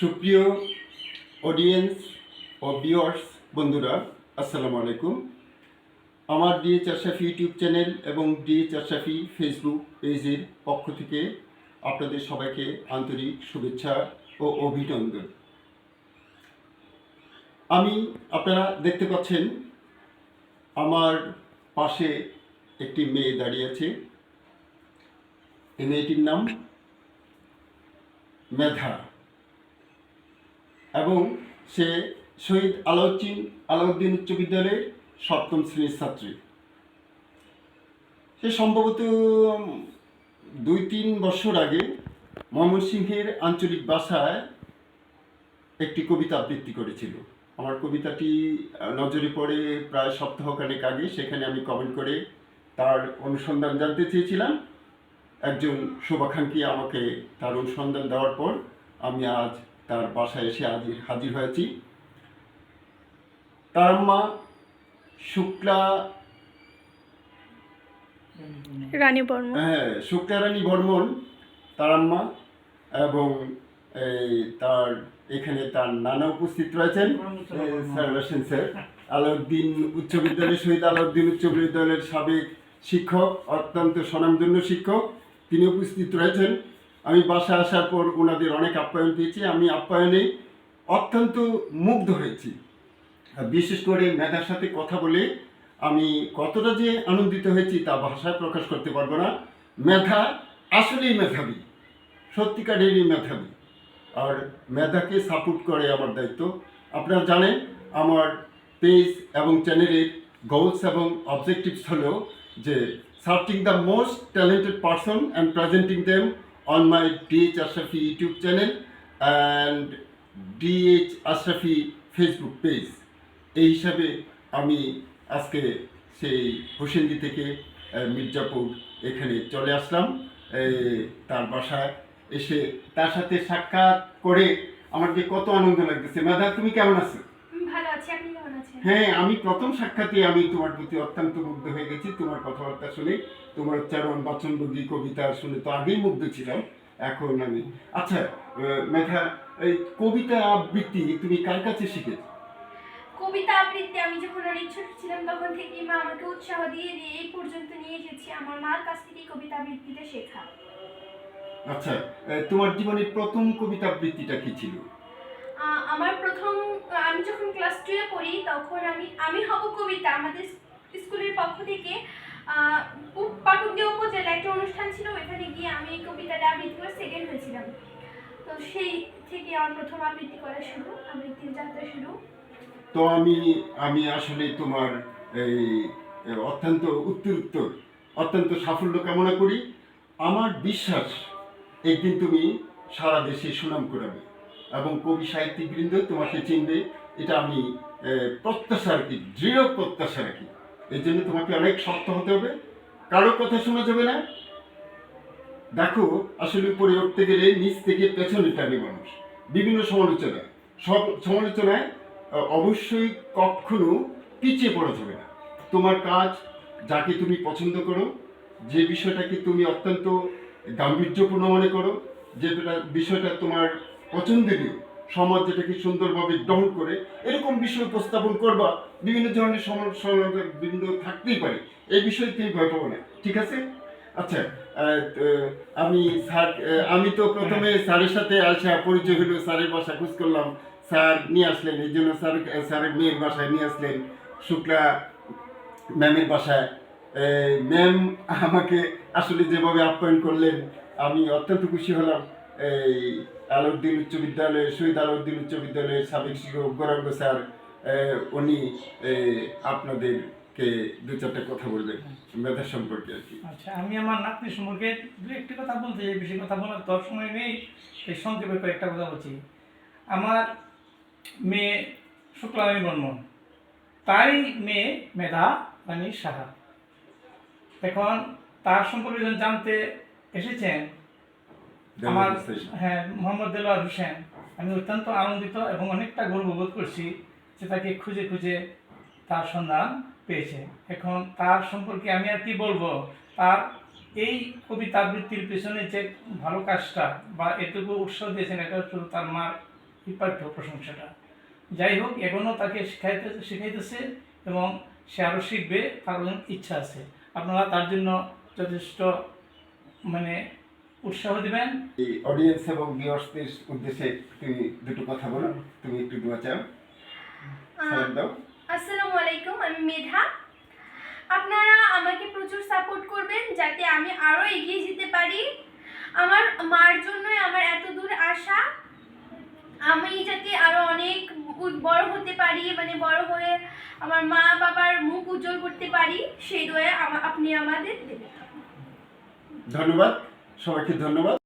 সুপ্রিয় অডিয়েন্স ও ভিউয়ার্স বন্ধুরা, আসসালামু আলাইকুম। আমার ডিএচ আশরাফি ইউটিউব চ্যানেল এবং ডিএচ আশরাফি ফেসবুক পেজের পক্ষ থেকে আপনাদের সবাইকে আন্তরিক শুভেচ্ছা ও অভিনন্দন। আমি, আপনারা দেখতে পাচ্ছেন, আমার পাশে একটি মেয়ে দাঁড়িয়ে আছে। এই মেয়েটির নাম মেধা। এবং সে শহীদ আলাউদ্দিন আলাউদ্দিন উচ্চ বিদ্যালয়ের সপ্তম শ্রেণির ছাত্রী। সে সম্ভবত দুই তিন বছর আগে ময়মনসিংহের আঞ্চলিক ভাষায় একটি কবিতা আবৃত্তি করেছিল। আমার কবিতাটি নজরে পড়ে প্রায় সপ্তাহখানেক আগে, সেখানে আমি কমেন্ট করে তার অনুসন্ধান জানতে চেয়েছিলাম। একজন শুভাকাঙ্ক্ষী আমাকে তার অনুসন্ধান দেওয়ার পর আমি আজ তার বাসায় এসে হাজির হাজির হয়েছি। তার মা শুক্লা রানী বর্মা হ্যাঁ শুক্লা রানী বর্মন তার আম্মা এবং এই তার এখানে তার নানা উপস্থিত রয়েছেন স্যার রসেন স্যার। আলাউদ্দিন উচ্চ বিদ্যালয় শহীদ আলাউদ্দিন উচ্চ বিদ্যালয়ের সাবেক শিক্ষক অত্যন্ত স্বনামধন্য শিক্ষক তিনি উপস্থিত রয়েছেন। আমি বাসা আসার পর ওনাদের অনেক আপ্যায়ন পেয়েছি আমি আপ্যায়নে অত্যন্ত মুগ্ধ হয়েছি। বিশেষ করে মেধার সাথে কথা বলে আমি কতটা যে আনন্দিত হয়েছি তা ভাষায় প্রকাশ করতে পারব না। মেধা আসলেই মেধাবী, সত্যিকারেরই মেধাবী। আর মেধাকে সাপোর্ট করে আমার দায়িত্ব। আপনারা জানেন, আমার পেজ এবং চ্যানেলের গোলস এবং অবজেক্টিভস হলো যে searching the most talented person and presenting them on my DH Ashrafi YouTube channel and DH Ashrafi Facebook page এই হিসাবে আমি আজকে সেই হোসেন্দি থেকে মির্জাপুর এখানে চলে আসলাম। তার বাসায় এসে তার সাথে সাক্ষাৎ করে আমার যে কত আনন্দ লাগতেছে। মেধা তুমি কেমন আছো আমি ভালো আছি আপনি কেমন আছেন হ্যাঁ আমি প্রথম সাক্ষাতে আমি তোমার প্রতি অত্যন্ত মুগ্ধ হয়ে গেছি তোমার কথাবার্তা শুনে। তোমার উচ্চারণ বাচনভঙ্গি কবিতা শুনে তো আগেই মুগ্ধ ছিলাম এখন আমি। আচ্ছা মেধা এই কবিতা আবৃত্তি তুমি কার কাছে শিখেছো? কবিতা আবৃত্তি আমি যখন অনেক ছোট ছিলাম তখন থেকেই মা আমাকে উৎসাহ দিয়ে দিয়ে এই পর্যন্ত নিয়ে এসেছি আমার মার কাছ থেকেই কবিতা আবৃত্তিটা শেখা। আচ্ছা তোমার জীবনের প্রথম কবিতা আবৃত্তিটা কি ছিল? আমার প্রথম আমি যখন ক্লাস টুয়ে পড়ি, তখন আমি আমি হব কবিতা। আমাদের স্কুলের পক্ষ থেকে পাটুলিয়া উপজেলা একটা অনুষ্ঠান ছিল, ওইখানে গিয়ে আমি এই কবিতাটা আবৃত্তি করে সেকেন্ড হয়েছিলাম। তো সেই থেকে আমার প্রথম আবৃত্তি করা শুরু, আবৃত্তির যাত্রা শুরু। তো আমি আমি আসলে তোমার এই অত্যন্ত উত্তর উত্তর অত্যন্ত সাফল্য কামনা করি। আমার বিশ্বাস, একদিন তুমি সারা দেশে সুনাম করাবে এবং কবি সাহিত্যিকবৃন্দ তোমাকে চিনবে। এটা আমি প্রত্যাশা রাখি, দৃঢ় প্রত্যাশা রাখি। এর জন্য তোমাকে অনেক শক্ত হতে হবে। কারও কথা শোনা যাবে না। দেখো, আসলে উপরে উঠতে গেলে নিচ থেকে পেছনে টানে মানুষ। বিভিন্ন সমালোচনা। সব সমালোচনায় অবশ্যই কখনো পিছিয়ে পড়া যাবে না। তোমার কাজ, যাকে তুমি পছন্দ করো, যে বিষয়টাকে তুমি অত্যন্ত গাম্ভীর্যপূর্ণ মনে করো যেটা বিষয়টা তোমার পছন্দনীয় সমাজ যেটাকে সুন্দরভাবে গ্রহণ করে এরকম বিষয় উপস্থাপন করবা, বিভিন্ন ধরনের সমালোচনা বিন্দু থাকতেই পারে। এই বিষয়ে তুমি ভয় পাবো না। ঠিক আছে? আচ্ছা আমি স্যার আমি তো প্রথমে স্যারের সাথে আসা পরিচয় হলো, স্যারের বাসা খোঁজ করলাম। স্যার নিয়ে আসলেন, এই জন্য স্যার, স্যারের মেয়ের বাসায় নিয়ে আসলেন, শুক্লা ম্যামের বাসায়। ম্যাম আমাকে আসলে যেভাবে আপ্যায়ন করলেন, আমি অত্যন্ত খুশি হলাম। এই আলাউদ্দিন উচ্চ বিদ্যালয়, শহীদ আলাউদ্দিন উচ্চ বিদ্যালয়ের সাবেক শিক্ষক গৌরাঙ্গ স্যার উনি আপনাদেরকে দু চারটা কথা বলবেন মেধা সম্পর্কে আর কি। আচ্ছা আমি আমার নাতনি সম্পর্কে দু একটি কথা বলতে এই বেশি কথা বলার তোর সময় নেই সেই সংক্ষেপে কয়েকটা কথা বলছি। আমার মেয়ে শুক্লারানী বর্মন তাই মেয়ে মেধা রানী সাহা। এখন তার সম্পর্কে জানতে এসেছেন আমার হ্যাঁ মোহাম্মদ দেলোয়ার হোসেন। আমি অত্যন্ত আনন্দিত এবং অনেকটা গর্ববোধ করছি যে তাকে খুঁজে খুঁজে তার সন্ধান পেয়েছে। এখন তার সম্পর্কে আমি আর কি বলব? তার এই কবিতা আবৃত্তির পেছনে যে ভালো কাজটা বা এটুকু উৎসাহ দিয়েছেন এটা শুধু তার মার এই পাঠ্য প্রশংসাটা। যাই হোক এখনও তাকে শিখাইতে শিখাইতেছে এবং সে আরও শিখবে তার ইচ্ছা আছে। আপনারা তার জন্য যথেষ্ট মানে উৎসাহ দিবেন। এই অডিয়েন্স এবং ভিউয়ার্সদের উদ্দেশ্যে তুমি দুটো কথা বলো তুমি একটু দোয়া চাও। সালাম দাও। আসসালামু আলাইকুম আমি মেধা। আপনারা আমাকে প্রচুর সাপোর্ট করবেন যাতে আমি আরও এগিয়ে যেতে পারি। আমার মার জন্যই আমার এত দূর আসা। আমি যাতে আরও অনেক বড় হতে পারি মানে বড় হয়ে আমার মা বাবার মুখ উজ্জ্বল করতে পারি সেই দোয়া আপনি আমাদের দেবেন। ধন্যবাদ। সবাইকে ধন্যবাদ।